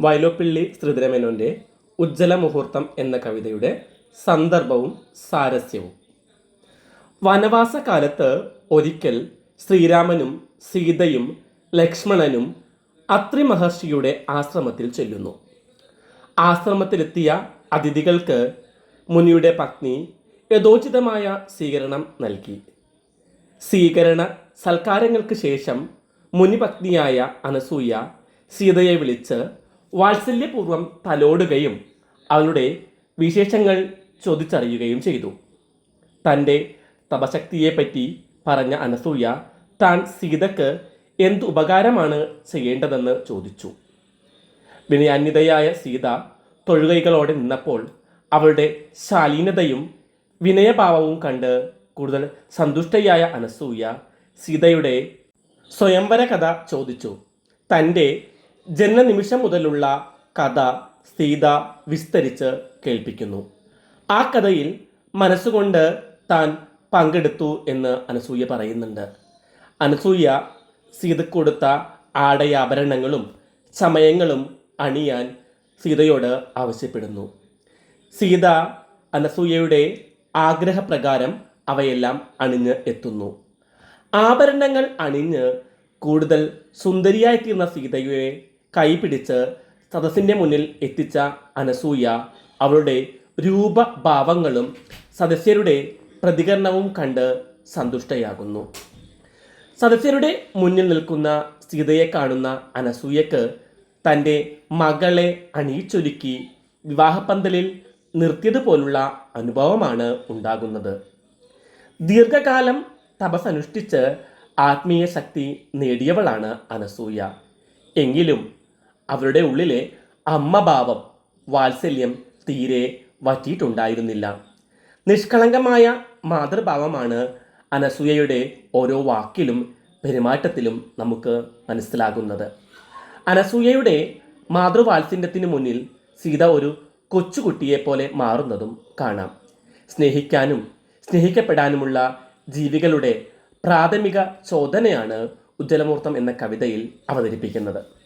വയലോപ്പിള്ളി ശ്രീധരമേനോന്റെ ഉജ്ജ്വല മുഹൂർത്തം എന്ന കവിതയുടെ സന്ദർഭവും സാരസ്യവും. വനവാസകാലത്ത് ഒരിക്കൽ ശ്രീരാമനും സീതയും ലക്ഷ്മണനും അത്രി മഹർഷിയുടെ ആശ്രമത്തിൽ ചെല്ലുന്നു. ആശ്രമത്തിലെത്തിയ അതിഥികൾക്ക് മുനിയുടെ പത്നി യഥോചിതമായ സ്വീകരണം നൽകി. സ്വീകരണ സൽക്കാരങ്ങൾക്ക് ശേഷം മുനിപത്നിയായ അനസൂയ സീതയെ വിളിച്ച് വാത്സല്യപൂർവം തലോടുകയും അവളുടെ വിശേഷങ്ങൾ ചോദിച്ചറിയുകയും ചെയ്തു. തന്റെ തപശക്തിയെപ്പറ്റി പറഞ്ഞ അനസൂയ താൻ സീതക്ക് എന്ത് ഉപകാരമാണ് ചെയ്യേണ്ടതെന്ന് ചോദിച്ചു. വിനയാന്യതയായ സീത തൊഴുകൈകളോടെ നിന്നപ്പോൾ അവളുടെ ശാലീനതയും വിനയഭാവവും കണ്ട് കൂടുതൽ സന്തുഷ്ടയായ അനസൂയ സീതയുടെ സ്വയംവര കഥ ചോദിച്ചു. തന്റെ ജനനനിമിഷം മുതലുള്ള കഥ സീത വിസ്തരിച്ച് കേൾപ്പിക്കുന്നു. ആ കഥയിൽ മനസ്സുകൊണ്ട് താൻ പങ്കെടുത്തു എന്ന് അനസൂയ പറയുന്നുണ്ട്. അനസൂയ സീതയ്ക്ക് കൊടുത്ത ആടയാഭരണങ്ങളും സമയങ്ങളും അണിയാൻ സീതയോട് ആവശ്യപ്പെടുന്നു. സീത അനസൂയയുടെ ആഗ്രഹപ്രകാരം അവയെല്ലാം അണിഞ്ഞ് എത്തുന്നു. ആഭരണങ്ങൾ അണിഞ്ഞ് കൂടുതൽ സുന്ദരിയായി സുന്ദരിയായിത്തീർന്ന സീതയെ കൈപിടിച്ച് സദസ്സിന്റെ മുന്നിൽ എത്തിച്ച അനസൂയ അവളുടെ രൂപഭാവങ്ങളും സദസ്യരുടെ പ്രതികരണവും കണ്ട് സന്തുഷ്ടയാകുന്നു. സദസ്യരുടെ മുന്നിൽ നിൽക്കുന്ന സീതയെ കാണുന്ന അനസൂയക്ക് തന്റെ മകളെ അണിയിച്ചൊരുക്കി വിവാഹപ്പന്തലിൽ നിർത്തിയതുപോലുള്ള അനുഭവമാണ് ഉണ്ടാകുന്നത്. ദീർഘകാലം തപസ്സനുഷ്ഠിച്ച് ആത്മീയ ശക്തി നേടിയവളാണ് അനസൂയ. എങ്കിലും അവരുടെ ഉള്ളിലെ അമ്മഭാവം വാത്സല്യം തീരെ വറ്റിയിട്ടുണ്ടായിരുന്നില്ല. നിഷ്കളങ്കമായ മാതൃഭാവമാണ് അനസൂയയുടെ ഓരോ വാക്കിലും പെരുമാറ്റത്തിലും നമുക്ക് മനസ്സിലാകുന്നത്. അനസൂയയുടെ മാതൃവാത്സല്യത്തിന് മുന്നിൽ സീത ഒരു കൊച്ചുകുട്ടിയെ പോലെ മാറുന്നതും കാണാം. സ്നേഹിക്കാനും സ്നേഹിക്കപ്പെടാനുമുള്ള ജീവികളുടെ പ്രാഥമിക ചോദനയാണ് ഉജ്ജ്വലമൂർത്തം എന്ന കവിതയിൽ അവതരിപ്പിക്കുന്നത്.